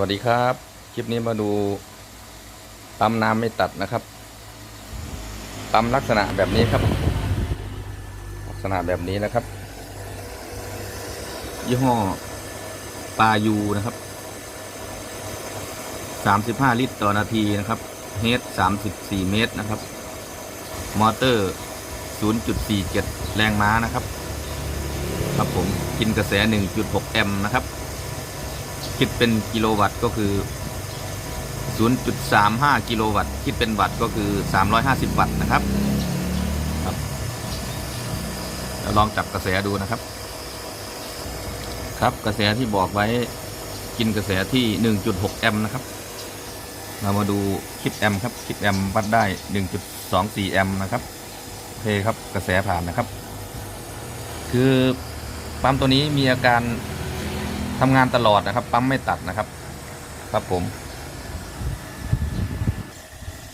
วัสดีครับ คลิปนี้มาดูปั๊มน้ำไม่ตัดนะครับปั๊มลักษณะแบบนี้ครับ ลักษณะแบบนี้นะครับ ยี่ห้อปายูนะครับ35ลิตรต่อนาทีนะครับเฮด34เมตรนะครับ มอเตอร์0.47แรงม้านะครับ ครับผมกินกระแส1.6แอมป์นะครับ คิดเป็นกิโลวัตต์ก็คือ 0.35 กิโลวัตต์ คิดเป็นวัตต์ก็คือ 350 วัตต์นะครับครับเราลองจับกระแสดูนะครับ ครับกระแสที่บอกไว้กินกระแสที่ 1.6 แอมป์นะครับ เรามาดูคิดแอมป์ครับคิดแอมป์วัดได้ 1.24 แอมป์นะครับโอเคครับกระแสผ่านนะครับ คือปั๊มตัวนี้มีอาการ ทำงานตลอดนะครับ ปั๊มไม่ตัดนะครับ ครับผม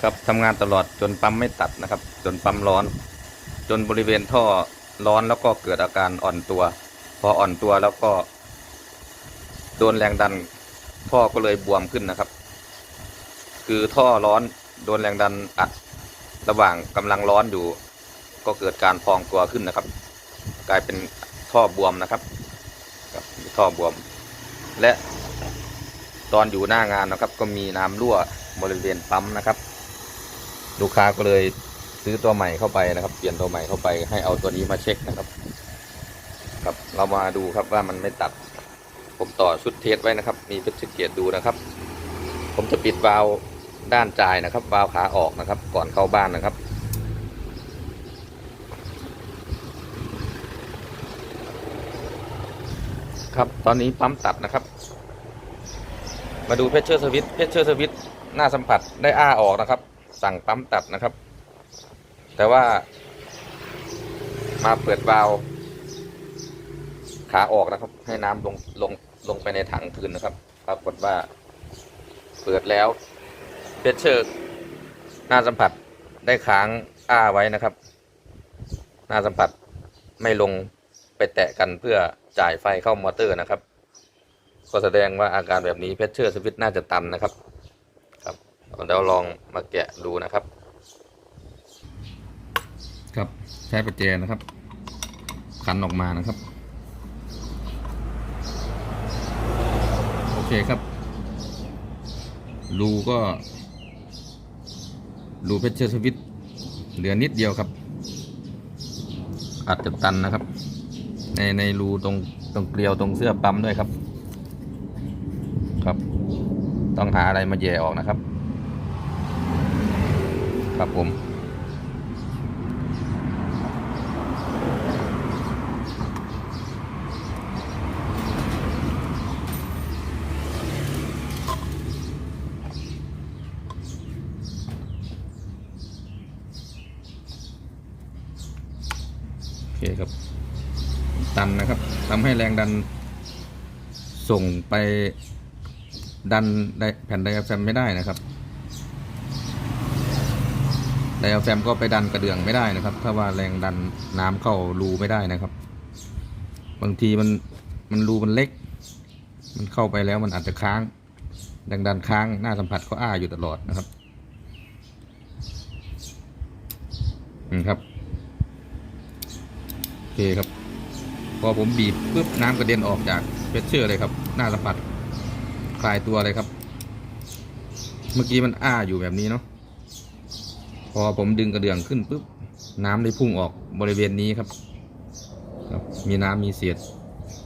ครับทำงานตลอดจนปั๊มไม่ตัดนะครับ จนปั๊มร้อน จนบริเวณท่อร้อนแล้วก็เกิดอาการอ่อนตัว พออ่อนตัวแล้วก็ โดนแรงดัน ท่อก็เลยบวมขึ้นนะครับ คือท่อร้อนโดนแรงดันอัดระหว่างกำลังร้อนอยู่ ก็เกิดการพองตัวขึ้นนะครับ กลายเป็นท่อบวมนะครับครับท่อบวม และตอนอยู่หน้างานนะครับ ก็มีน้ำรั่วบริเวณปั๊มนะครับ ลูกค้าก็เลยซื้อตัวใหม่เข้าไปนะครับ เปลี่ยนตัวใหม่เข้าไปให้เอาตัวนี้มาเช็คนะครับครับเรามาดูครับว่ามันไม่ตัด ผมต่อชุดเทสไว้นะครับ มีเพชรเกียรติดูนะครับ ผมจะปิดวาล์วด้านจ่ายนะครับ วาล์วขาออกนะครับ ก่อนเข้าบ้านนะครับ ครับ ตอนนี้ปั๊มตัดนะครับ มาดูเพชเชอร์สวิตเพชเชอร์สวิตหน้าสัมผัสได้อ้าออกนะครับ สั่งปั๊มตัดนะครับ แต่ว่า มาเปิดวาล์วขาออกนะครับ ให้น้ำลงลงลงไปในถังคืนนะครับ ปรากฏว่า เปิดแล้วเพชเชอร์หน้าสัมผัสได้ค้างอ้าไว้นะครับ หน้าสัมผัสไม่ลงไปแตะกันเพื่อ จ่ายไฟเข้ามอเตอร์นะครับ ก็แสดงว่าอาการแบบนี้เพชเชอร์สวิตน่าจะตันนะครับ ครับเดี๋ยวลองมาแกะดูนะครับ ครับใช้ประแจนะครับ ขันออกมานะครับ โอเคครับรูก็รูเพชเชอร์สวิตเหลือนิดเดียวครับ อาจจะตันนะครับ ในในรูตรงตรงเกลียวตรงเสื้อปั๊มด้วยครับ ครับ ต้องหาอะไรมาแย่ออกนะครับ ครับผม โอเคครับันนะครับทำให้แรงดันส่งไปดันไดแผ่นไดอะแฟมไม่ได้นะครับไดอะแฟมก็ไปดันกระเดื่องไม่ได้นะครับ ถ้าว่าแรงดันน้ำเข้ารูไม่ได้นะครับ บางทีมันมันรูมันเล็ก มันเข้าไปแล้วมันอาจจะค้างแรงดันค้างหน้าสัมผัสก็อ้าอยู่ตลอดนะครับอืมครับโอเคครับ พอผมบีบปุ๊บน้ำกระเด็นออกจากเพชเชอร์เลยครับ หน้าสัมผัสคลายตัวเลยครับ เมื่อกี้มันอ้าอยู่แบบนี้เนาะพอผมดึงกระเดื่องขึ้นปุ๊บน้ำได้พุ่งออกบริเวณนี้ครับครับ มีน้ำมีเศษ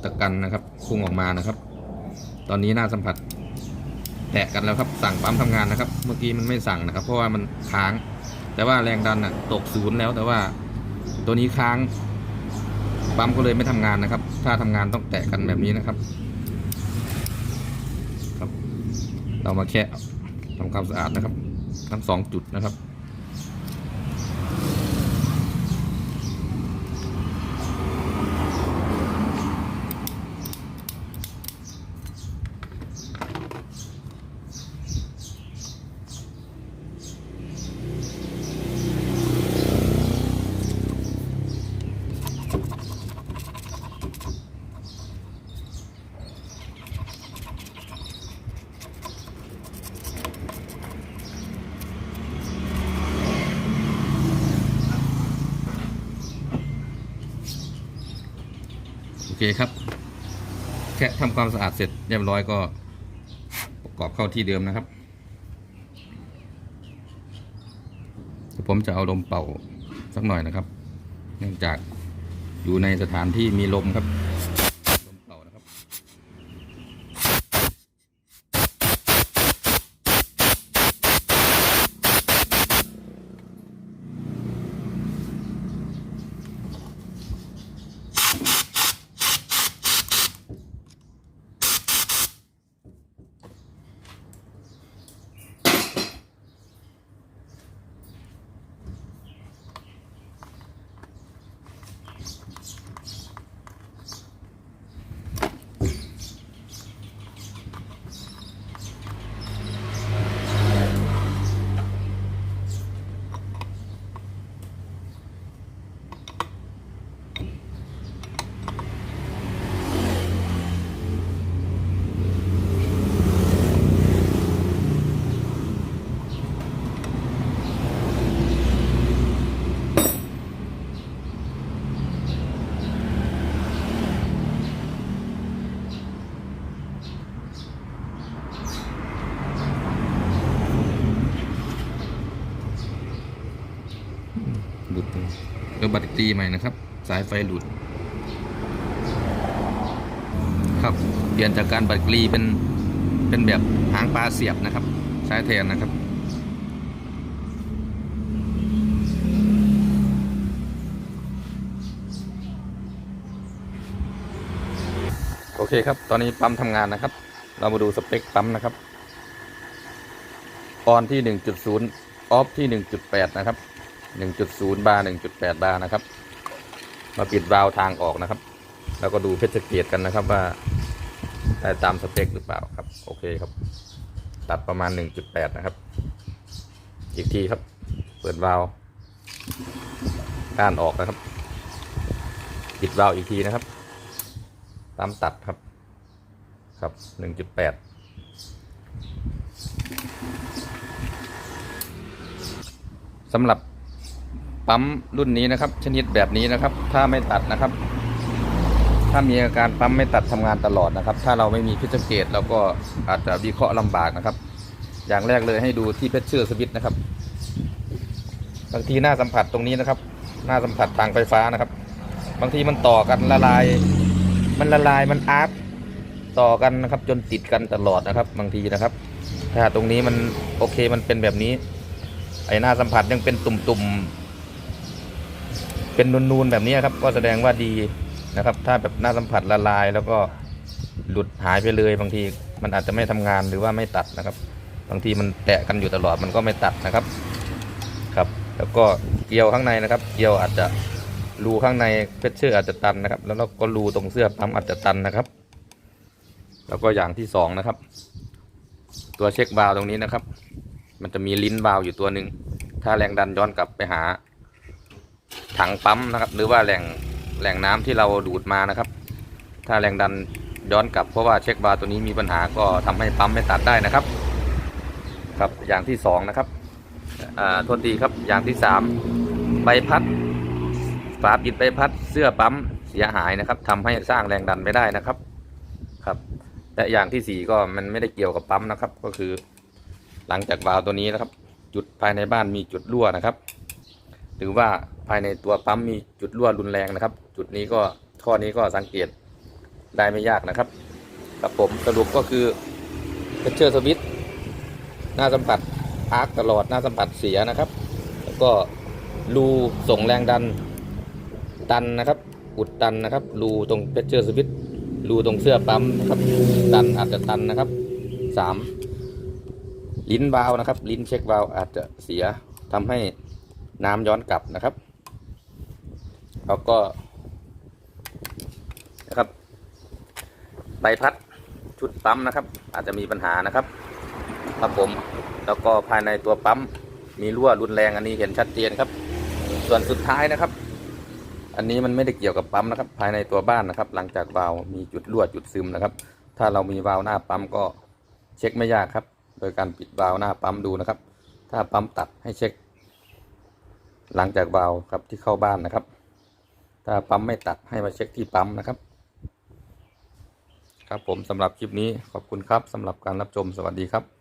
ตะกันนะครับ พุ่งออกมานะครับ ตอนนี้หน้าสัมผัส แตะกันแล้วครับ สั่งปั๊มทำงานนะครับ เมื่อกี้มันไม่สั่งนะครับ เพราะว่ามันค้าง แต่ว่าแรงดันอะตกศูนย์แล้วแต่ว่าตัวนี้ค้าง ปั๊มก็เลยไม่ทำงานนะครับ ถ้าทำงานต้องแตะกันแบบนี้นะครับครับ เรามาแค่ทำความสะอาดนะครับ ทั้งสองจุดนะครับ เคครับ แค่ทำความสะอาดเสร็จเรียบร้อยก็ประกอบเข้าที่เดิมนะครับผมจะเอาลมเป่าสักหน่อยนะครับ เนื่องจากอยู่ในสถานที่มีลมครับ บัตรตีใหม่นะครับ สายไฟหลุด ครับเปลี่ยนจากการบัตรกรีเป็นเป็นแบบหางปลาเสียบนะครับ ใช้แทนนะครับโอเคครับ ตอนนี้ปั๊มทำงานนะครับ เรามาดูสเปคปั๊มนะครับ ออนที่ 1.0 ออฟที่ 1.8 นะครับ 1.0 บาร์ 1.8 บาร์นะครับ มาปิดวาล์วทางออกนะครับ แล้วก็ดูเพชรเกตกันนะครับว่าได้ตามสเปคหรือเปล่าครับ โอเคครับ ตัดประมาณ 1.8 นะครับ อีกทีครับ เปิดวาล์วก้านออกนะครับ ปิดวาล์วอีกทีนะครับ ตามตัดครับ ครับ 1.8สำหรับ ปั๊มรุ่นนี้นะครับ ชนิดแบบนี้นะครับ ถ้าไม่ตัดนะครับ ถ้ามีอาการปั๊มไม่ตัดทำงานตลอดนะครับ ถ้าเราไม่มีพิจเกตเราก็อาจจะวิเคราะห์ลำบากนะครับ อย่างแรกเลยให้ดูที่เพชรเชื่อสวิตนะครับบางทีหน้าสัมผัสตรงนี้นะครับ หน้าสัมผัสทางไฟฟ้านะครับ บางทีมันต่อกันละลาย มันละลายมันอาร์ตต่อกันนะครับ จนติดกันตลอดนะครับ บางทีนะครับ ถ้าตรงนี้มันโอเคมันเป็นแบบนี้ ไอ้หน้าสัมผัสยังเป็นตุ่มๆ เป็นนูนๆแบบนี้ครับ ก็แสดงว่าดีนะครับ ถ้าแบบหน้าสัมผัสละลาย แล้วก็หลุดหายไปเลยบางทีมันอาจจะไม่ทำงานหรือว่าไม่ตัดนะครับ บางทีมันแตะกันอยู่ตลอดมันก็ไม่ตัดนะครับครับ แล้วก็เกลียวข้างในนะครับ เกลียวอาจจะรูข้างในเพชเชื่ออาจจะตันนะครับ แล้วก็รูตรงเสื้อปั๊มอาจจะตันนะครับ แล้วก็อย่างที่สองนะครับ ตัวเช็คบาล์วตรงนี้นะครับ มันจะมีลิ้นวาล์วอยู่ตัวหนึ่งถ้าแรงดันย้อนกลับไปหา ถังปั๊มนะครับ หรือว่าแหล่งแหล่งน้ำที่เราดูดมานะครับ ถ้าแรงดันย้อนกลับเพราะว่าเช็ควาล์ตัวนี้มีปัญหาก็ทำให้ปั๊มไม่ตัดได้นะครับ ครับอย่างที่สองนะครับอ่าทษทีครับอย่างที่สามใบพัดฝาปิดใบพัดเสื้อปั๊มเสียหายนะครับทำให้สร้างแรงดันไม่ได้นะครับครับและอย่างที่สี่ก็มันไม่ได้เกี่ยวกับปั๊มนะครับ ก็คือ หลังจากวาล์วตัวนี้นะครับ จุดภายในบ้านมีจุดรั่วนะครับ หรือว่า ภายในตัวปั๊มมีจุดรั่วรุนแรงนะครับ จุดนี้ก็ข้อนี้ก็สังเกตได้ไม่ยากนะครับครับผมสรุปก็คือเพชเชอร์สวิตหน้าสัมผัสอาร์คตลอดหน้าสัมผัสเสียนะครับ แล้วก็รูส่งแรงดันตันนะครับ อุดตันนะครับรูตรงเพชเชอร์สวิตรูตรงเสื้อปั๊มนะครับตันอาจจะตันนะครับสามลิ้นวาล์วนะครับ ลิ้นเช็ควาล์วอาจจะเสียทำให้น้ำย้อนกลับนะครับ แล้วก็นะครับใบพัดชุดปั๊มนะครับ อาจจะมีปัญหานะครับ ครับผมแล้วก็ภายในตัวปั๊มมีรั่วรุนแรงอันนี้เห็นชัดเจนครับ ส่วนสุดท้ายนะครับ อันนี้มันไม่ได้เกี่ยวกับปั๊มนะครับ ภายในตัวบ้านนะครับ หลังจากวาล์วมีจุดรั่วจุดซึมนะครับ ถ้าเรามีวาล์วหน้าปั๊มก็เช็คไม่ยากครับ โดยการปิดวาล์วหน้าปั๊มดูนะครับ ถ้าปั๊มตัดให้เช็ค หลังจากวาล์วครับที่เข้าบ้านนะครับ ถ้าปั๊มไม่ตัดให้มาเช็คที่ปั๊มนะครับ ครับผมสำหรับคลิปนี้ขอบคุณครับสำหรับการรับชมสวัสดีครับ